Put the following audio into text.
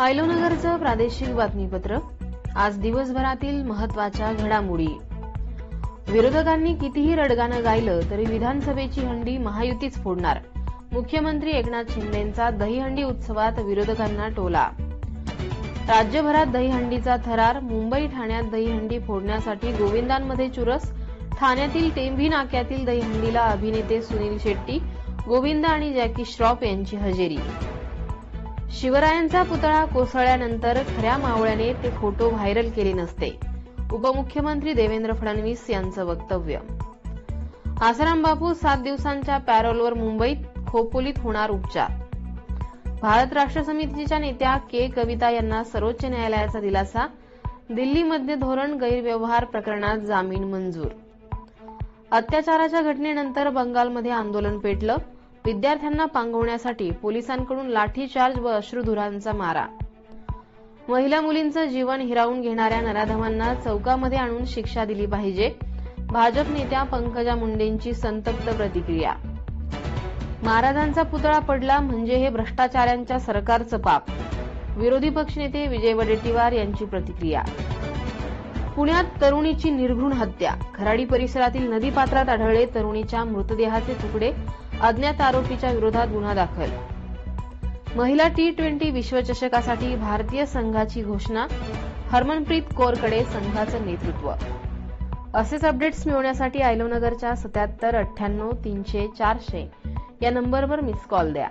आयलोनगरचं प्रादेशिक बातमीपत्र. आज दिवसभरातील महत्त्वाच्या घडामोडी. विरोधकांनी कितीही रडगाणं गायलं तरी विधानसभेची हंडी महायुतीच फोडणार. मुख्यमंत्री एकनाथ शिंदेंचा दहीहंडी उत्सवात विरोधकांना टोला. राज्यभरात दहीहंडीचा थरार मुंबई ठाण्यात दहीहंडी फोडण्यासाठी गोविंदांमध्ये चुरस ठाण्यातील टेंभी नाक्यातील दहीहंडीला अभिनेते सुनील शेट्टी गोविंद आणि जॅकी श्रॉफ यांची हजेरी. शिवरायांचा पुतळा कोसळल्यानंतर खऱ्या मावळ्याने ते फोटो व्हायरल केले नसते. उपमुख्यमंत्री देवेंद्र फडणवीस यांचं वक्तव्य. आसाराम बापू सात दिवसांच्या पॅरोलवर मुंबईत खोपोलीत होणार उपचार. भारत राष्ट्र समितीच्या नेत्या के कविता यांना सर्वोच्च न्यायालयाचा दिलासा. दिल्ली मध्य धोरण गैरव्यवहार प्रकरणात जामीन मंजूर. अत्याचाराच्या घटनेनंतर बंगालमध्ये आंदोलन पेटलं. विद्यार्थ्यांना पांगवण्यासाठी पोलिसांकडून लाठीचार्ज व अश्रुधुरांचा मारा. महिला मुलींचं जीवन हिरावून घेणाऱ्या नराधमांना चौकामध्ये आणून शिक्षा दिली पाहिजे. भाजप नेत्या पंकजा मुंडेंची संतप्त प्रतिक्रिया. महाराजांचा पुतळा पडला म्हणजे हे भ्रष्टाचाऱ्यांच्या सरकारचं पाप. विरोधी पक्षनेते विजय वडेट्टीवार यांची प्रतिक्रिया. पुण्यात तरुणीची निर्घृण हत्या. खराडी परिसरातील नदीपात्रात आढळले तरुणीच्या मृतदेहाचे तुकडे अज्ञात आरोपीच्या विरोधात गुन्हा दाखल. महिला टी ट्वेंटी विश्वचषकासाठी भारतीय संघाची घोषणा हरमनप्रीत कौरकडे संघाचं नेतृत्व. असेच अपडेट्स मिळवण्यासाठी आयलोनगरच्या सत्याहत्तर अठ्ठ्याण्णव तीनशे चारशे या नंबरवर मिस कॉल द्या.